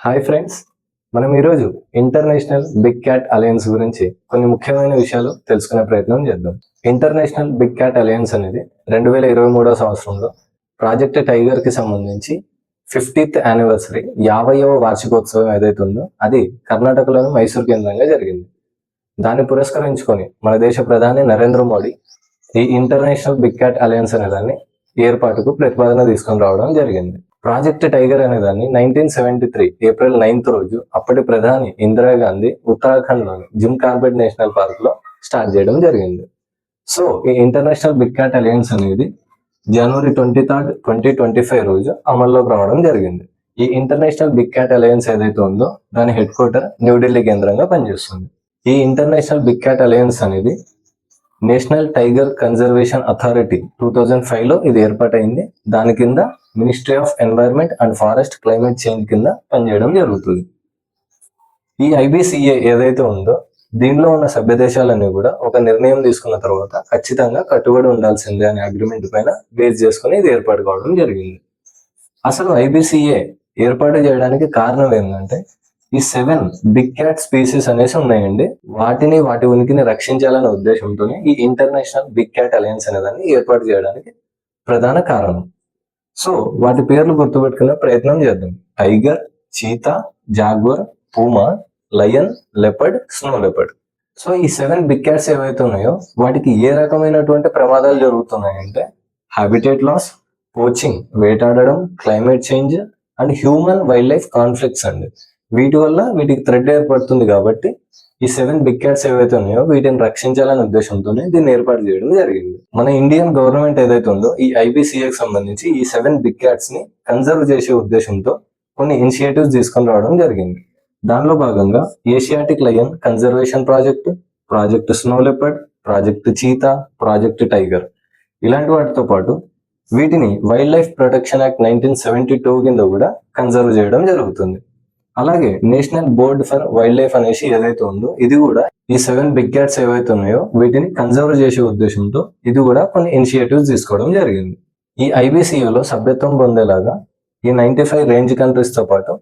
Hi friends మనం ఈరోజు international big cat alliance గురించి కొన్ని ముఖ్యమైన విషయాలు తెలుసుకునే ప్రయత్నం చేద్దాం. ఇంటర్నేషనల్ బిగ్ క్యాట్ అలయన్స్ అనేది రెండు వేల ఇరవై మూడో సంవత్సరంలో ప్రాజెక్ట్ టైగర్కి సంబంధించి ఫిఫ్టీత్ యానివర్సరీ యాభైవ వార్షికోత్సవం ఏదైతే ఉందో అది కర్ణాటకలోని మైసూర్ కేంద్రంగా జరిగింది. దాన్ని పురస్కరించుకొని మన దేశ ప్రధాని నరేంద్ర మోడీ ఈ ఇంటర్నేషనల్ బిగ్ క్యాట్ అలయన్స్ అనే దాన్ని ఏర్పాటుకు ప్రతిపాదన తీసుకొని రావడం జరిగింది. ప్రాజెక్ట్ టైగర్ అనే దాన్ని nineteen seventy three April ninth రోజు అప్పటి ప్రధాని ఇందిరాగాంధీ ఉత్తరాఖండ్లోని జిమ్ కార్బెట్ నేషనల్ పార్క్లో స్టార్ట్ చేయడం జరిగింది. సో ఈ ఇంటర్నేషనల్ బిగ్ క్యాట్ అలయన్స్ అనేది January twenty third twenty twenty five రోజు అమల్లోకి రావడం జరిగింది. ఈ ఇంటర్నేషనల్ బిగ్ క్యాట్ అలయన్స్ ఏదైతే ఉందో దాని హెడ్ క్వార్టర్ న్యూఢిల్లీ కేంద్రంగా పనిచేస్తుంది. ఈ ఇంటర్నేషనల్ బిగ్ క్యాట్ అలయన్స్ అనేది national tiger conservation authority two thousand ఫైవ్లో ఇది ఏర్పాటైంది. దాని కింద ministry of environment and forest climate change కింద పనిచేయడం జరుగుతుంది. ఈ ఐబిసిఏ ఏదైతే ఉందో దీనిలో ఉన్న సభ్య దేశాలన్నీ కూడా ఒక నిర్ణయం తీసుకున్న తర్వాత ఖచ్చితంగా కట్టుబడి ఉండాల్సిందే అనే అగ్రిమెంట్ పైన బేస్ చేసుకుని ఇది ఏర్పాటు కావడం జరిగింది. అసలు ఐబిసిఏ ఏర్పాటు చేయడానికి కారణం ఏంటంటే ఈ సెవెన్ బిగ్ క్యాట్ స్పీసీస్ అనేసి ఉన్నాయండి. వాటిని వాటి ఉనికిని రక్షించాలనే ఉద్దేశంతో ఈ ఇంటర్నేషనల్ బిగ్ క్యాట్ అలయన్స్ అనేదాన్ని ఏర్పాటు చేయడానికి ప్రధాన కారణం. సో వాటి పేర్లు గుర్తుపెట్టుకునే ప్రయత్నం చేద్దాం. Tiger cheetah jaguar puma lion leopard snow leopard. So ఈ సెవెన్ బిగ్ క్యాట్స్ ఏవైతే ఉన్నాయో వాటికి ఏ రకమైనటువంటి ప్రమాదాలు జరుగుతున్నాయంటే habitat loss poaching వేటాడడం climate change and human wildlife conflicts అండి. వీటి వల్ల వీటికి థ్రెడ్ ఏర్పడుతుంది కాబట్టి ఈ సెవెన్ బిగ్ క్యాట్స్ ఏవైతే ఉన్నాయో వీటిని రక్షించాలనే ఉద్దేశంతోనే దీన్ని ఏర్పాటు చేయడం జరిగింది. మన ఇండియన్ గవర్నమెంట్ ఏదైతే ఉందో ఈ ఐబిసిఏకి సంబంధించి ఈ సెవెన్ బిగ్ క్యాట్స్ని కన్జర్వ్ చేసే ఉద్దేశంతో కొన్ని ఇనిషియేటివ్స్ తీసుకొని రావడం జరిగింది. దానిలో భాగంగా Asiatic lion conservation project project snow leopard project cheetah project tiger ఇలాంటి వాటితో పాటు వీటిని wildlife protection act nineteen seventy two కింద కూడా కన్జర్వ్ చేయడం జరుగుతుంది. అలాగే national board for wild life అనేసి ఏదైతే ఉందో ఇది కూడా ఈ సెవెన్ బిగ్ క్యాట్స్ ఏవైతే ఉన్నాయో వీటిని కన్జర్వ్ చేసే ఉద్దేశంతో ఇది కూడా కొన్ని ఇనిషియేటివ్స్ తీసుకోవడం జరిగింది. ఈ ఐబిసియులో సభ్యత్వం పొందేలాగా ఈ నైన్టీ ఫైవ్ రేంజ్ కంట్రీస్తో పాటు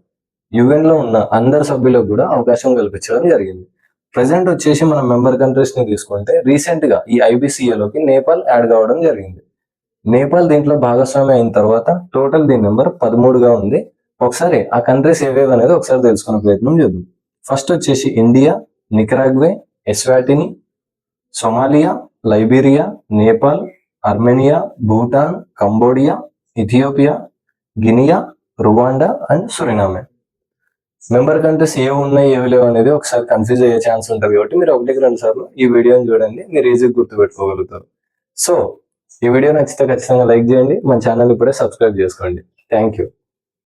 యుఎన్లో ఉన్న అందరు సభ్యులకు కూడా అవకాశం కల్పించడం జరిగింది. ప్రజెంట్ వచ్చేసి మన మెంబర్ కంట్రీస్ని తీసుకుంటే రీసెంట్గా ఈ ఐబీసీఏలోకి నేపాల్ యాడ్ కావడం జరిగింది. నేపాల్ దీంట్లో భాగస్వామి అయిన తర్వాత టోటల్ దీని నెంబర్ పదమూడుగా ఉంది. ఒకసారి ఆ కంట్రీస్ ఏవేవి అనేది ఒకసారి తెలుసుకునే ప్రయత్నం చేద్దాం. ఫస్ట్ వచ్చేసి India Nicaragua Eswatini Somalia Liberia Nepal Armenia Bhutan Cambodia Ethiopia Guinea Rwanda and Suriname member countries ఏ ఉన్నాయి ఏవి లేవు అనేది ఒకసారి కన్ఫ్యూజ్ అయ్యే ఛాన్స్ ఉంటుంది కాబట్టి మీరు ఒకటికి రెండు సార్లు ఈ వీడియోని చూడండి మీరు ఈజీగా గుర్తుపెట్టుకోగలుగుతారు. సో ఈ వీడియో నచ్చితే ఖచ్చితంగా లైక్ చేయండి మన ఛానల్ ఇప్పుడే సబ్స్క్రైబ్ చేసుకోండి. Thank you